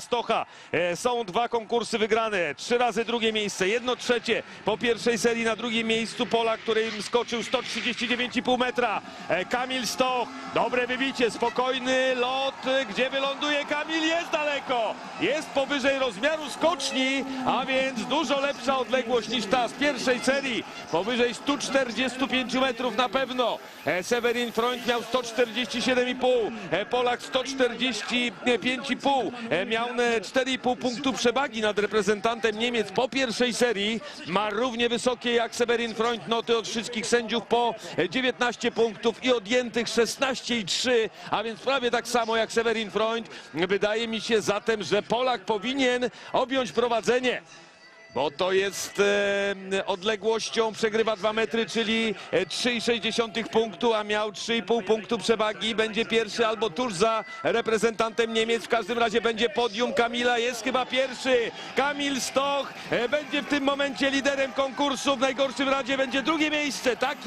Stocha. E, Są dwa konkursy wygrane, trzy razy drugie miejsce, jedno trzecie po pierwszej serii na drugim miejscu Pola, który skoczył 139,5 metra. E, Kamil Stoch, dobre wybicie, spokojny lot, gdzie wyląduje Kamil, jest jest powyżej rozmiaru skoczni, a więc dużo lepsza odległość niż ta z pierwszej serii, powyżej 145 metrów na pewno. E, Severin Freund miał 147,5, e, Polak 145,5, e, miał e, 4,5 punktu przewagi nad reprezentantem Niemiec po pierwszej serii, ma równie wysokie jak Severin Freund noty od wszystkich sędziów po e, 19 punktów i odjętych 16,3, a więc prawie tak samo jak Severin Freund. Wydaje mi się zatem, że Polak powinien objąć prowadzenie. Bo to jest e, odległością, przegrywa 2 metry, czyli e, 3,6 punktu, a miał 3,5 punktu przewagi. Będzie pierwszy albo tuż za reprezentantem Niemiec. W każdym razie będzie podium Kamila, jest chyba pierwszy. Kamil Stoch e, będzie w tym momencie liderem konkursu. W najgorszym razie będzie drugie miejsce. Tak